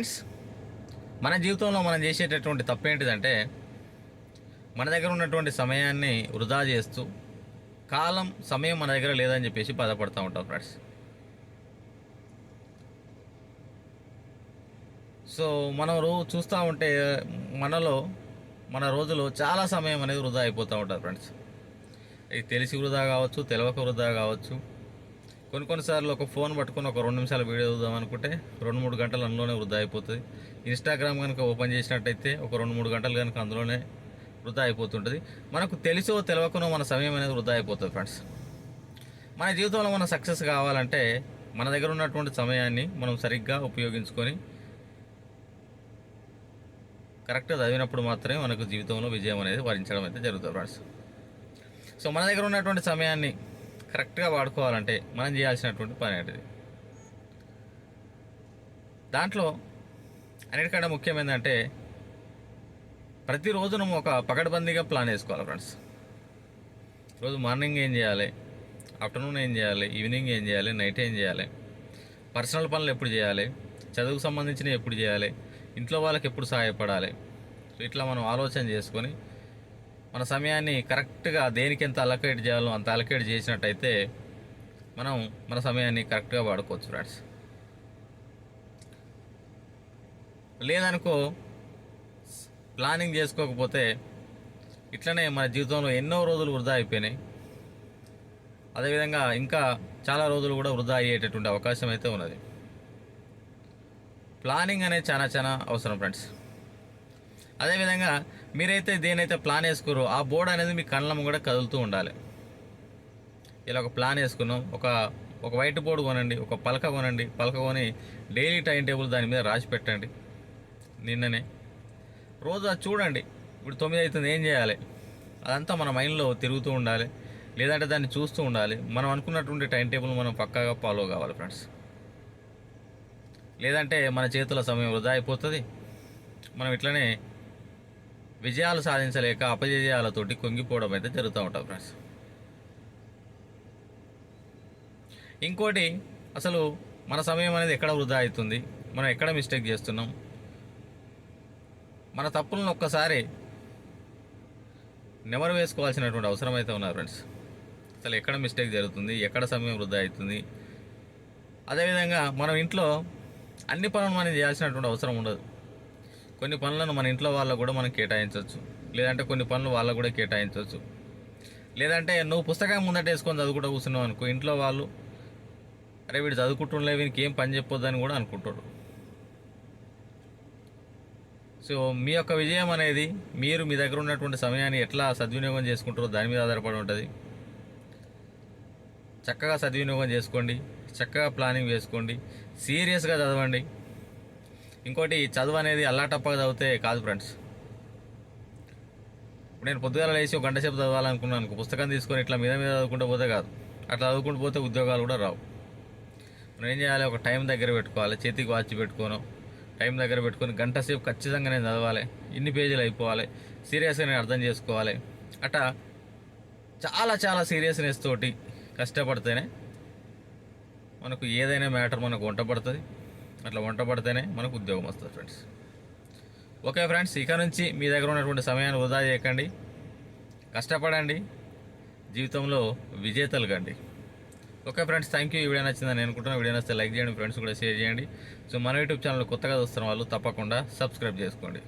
Friends మన జీవితంలో మనం చేసేటటువంటి తప్పు ఏంటిదంటే మన దగ్గర ఉన్నటువంటి సమయాన్ని వృధా చేస్తూ కాలం సమయం మన దగ్గర లేదని చెప్పేసి బాధపడుతూ ఉంటాం ఫ్రెండ్స్. సో మనం రోజు చూస్తూ ఉంటే మనలో మన రోజులో చాలా సమయం అనేది వృధా అయిపోతూ ఉంటుంది ఫ్రెండ్స్. ఇది తెలిసి వృధా కావచ్చు తెలవక వృధా కావచ్చు కొన్ని కొన్నిసార్లు ఒక ఫోన్ పట్టుకొని ఒక రెండు నిమిషాలు వీడియో చూద్దాం అనుకుంటే రెండు మూడు గంటలు అందులోనే వృధా అయిపోతుంది. ఇన్స్టాగ్రామ్ కనుక ఓపెన్ చేసినట్టయితే ఒక రెండు మూడు గంటలు కనుక అందులోనే వృధా అయిపోతుంటుంది. మనకు తెలిసో తెలియకునో మన సమయం అనేది వృధా అయిపోతుంది ఫ్రెండ్స్ మన జీవితంలో మనం సక్సెస్ కావాలంటే మన దగ్గర ఉన్నటువంటి సమయాన్ని మనం సరిగ్గా ఉపయోగించుకొని కరెక్ట్గా చదివినప్పుడు మాత్రమే మనకు జీవితంలో విజయం అనేది వరించడం అయితే జరుగుతుంది ఫ్రెండ్స్ సో మన దగ్గర ఉన్నటువంటి సమయాన్ని కరెక్ట్గా వాడుకోవాలంటే మనం చేయాల్సినటువంటి పని అనేది దాంట్లో అన్నిటికంటే ముఖ్యం ఏంటంటే ప్రతిరోజు నువ్వు ఒక పకడ్బందీగా ప్లాన్ వేసుకోవాలి ఫ్రెండ్స్. రోజు మార్నింగ్ ఏం చేయాలి? ఆఫ్టర్నూన్ ఏం చేయాలి? ఈవినింగ్ ఏం చేయాలి? నైట్ ఏం చేయాలి? పర్సనల్ పనులు ఎప్పుడు చేయాలి? చదువుకు సంబంధించినవి ఎప్పుడు చేయాలి? ఇంట్లో వాళ్ళకి ఎప్పుడు సహాయపడాలి? సో ఇట్లా మనం ఆలోచన చేసుకొని మన సమయాన్ని కరెక్ట్గా దేనికి ఎంత అలకేట్ చేయాలో అంత అలకేట్ చేసినట్టయితే మనం మన సమయాన్ని కరెక్ట్గా వాడుకోవచ్చు ఫ్రెండ్స్ లేదనుకో ప్లానింగ్ చేసుకోకపోతే ఇట్లనే మన జీవితంలో ఎన్నో రోజులు వృధా అయిపోయినాయి. అదేవిధంగా ఇంకా చాలా రోజులు కూడా వృధా అయ్యేటటువంటి అవకాశం అయితే ఉన్నది. ప్లానింగ్ అనేది చాలా చాలా అవసరం ఫ్రెండ్స్ అదేవిధంగా మీరైతే దేనైతే ప్లాన్ వేసుకోరో ఆ బోర్డు అనేది మీ కళ్ళము కూడా కదులుతూ ఉండాలి. ఇలా ఒక ప్లాన్ వేసుకున్నాం. ఒక ఒక వైట్ బోర్డు కొనండి ఒక పలక కొనండి. పలక కొని డైలీ టైం టేబుల్ దాని మీద రాసి పెట్టండి. నిన్ననే. రోజు అది చూడండి. ఇప్పుడు తొమ్మిది అవుతుంది ఏం చేయాలి? అదంతా మన మైండ్లో తిరుగుతూ ఉండాలి. లేదంటే దాన్ని చూస్తూ ఉండాలి. మనం అనుకున్నటువంటి టైం టేబుల్ మనం పక్కాగా ఫాలో కావాలి ఫ్రెండ్స్ లేదంటే మన చేతుల సమయం వృధా అయిపోతుంది. మనం ఇట్లనే విజయాలు సాధించలేక అపజయాలతోటి కుంగిపోవడం అయితే జరుగుతూ ఉంటుంది ఫ్రెండ్స్ ఇంకోటి అసలు మన సమయం అనేది ఎక్కడ వృధా అవుతుంది? మనం ఎక్కడ మిస్టేక్ చేస్తున్నాం? మన తప్పులను ఒక్కసారి నెమరు వేసుకోవాల్సినటువంటి అవసరం అయితే ఉన్నారు ఫ్రెండ్స్ అసలు ఎక్కడ మిస్టేక్ జరుగుతుంది? ఎక్కడ సమయం వృధా అవుతుంది? అదేవిధంగా మనం ఇంట్లో అన్ని పనులు మనం చేయాల్సినటువంటి అవసరం ఉండదు. కొన్ని పనులను మన ఇంట్లో వాళ్ళకు కూడా మనం కేటాయించవచ్చు. లేదంటే కొన్ని పనులు వాళ్ళకు కూడా కేటాయించవచ్చు. లేదంటే నువ్వు పుస్తకం ముందట వేసుకొని చదువుకుంటూ కూర్చున్నావు అనుకో ఇంట్లో వాళ్ళు అరే వీడు చదువుకుంటుండే వీనికి ఏం పని చెప్పొద్దని కూడా అనుకుంటాడు. సో మీ యొక్క విజయం అనేది మీరు మీ దగ్గర ఉన్నటువంటి సమయాన్ని ఎట్లా సద్వినియోగం చేసుకుంటారో దాని మీద ఆధారపడి ఉంటుంది. చక్కగా సద్వినియోగం చేసుకోండి చక్కగా ప్లానింగ్ వేసుకోండి సీరియస్గా చదవండి. ఇంకోటి చదువు అనేది అల్లాటప్పగా చదివితే కాదు ఫ్రెండ్స్. ఇప్పుడు నేను పొద్దుగాల లేచి ఒక గంట సేపు చదవాలనుకున్నాను పుస్తకం తీసుకొని ఇట్లా మీద మీద చదువుకుంటూ పోతే కాదు. అట్లా చదువుకుంటూ పోతే ఉద్యోగాలు కూడా రావు. మనం ఏం చేయాలి? ఒక టైం దగ్గర పెట్టుకోవాలి చేతికి వాచ్ పెట్టుకోను. టైం దగ్గర పెట్టుకొని గంట సేపు ఖచ్చితంగా నేను చదవాలి ఇన్ని పేజీలు అయిపోవాలి సీరియస్గా నేను అర్థం చేసుకోవాలి. అట్లా చాలా చాలా సీరియస్నెస్ తోటి కష్టపడితేనే మనకు ఏదైనా మ్యాటర్ మనకు వంట పడుతుంది. అట్లా వంట పడితేనే మనకు ఉద్యోగం వస్తుంది ఫ్రెండ్స్ ఓకే ఫ్రెండ్స్ ఇక నుంచి మీ దగ్గర ఉన్నటువంటి సమయాన్ని వృధా చేయకండి. కష్టపడండి. జీవితంలో విజేతలు కండి ఓకే ఫ్రెండ్స్ థ్యాంక్ యూ ఈ వీడియో నచ్చిందని నేను అనుకుంటున్నాను వీడియో నచ్చితే లైక్ చేయండి ఫ్రెండ్స్ కూడా షేర్ చేయండి. సో మన యూట్యూబ్ ఛానల్ కొత్తగా చూస్తున్న వాళ్ళు తప్పకుండా సబ్స్క్రైబ్ చేసుకోండి.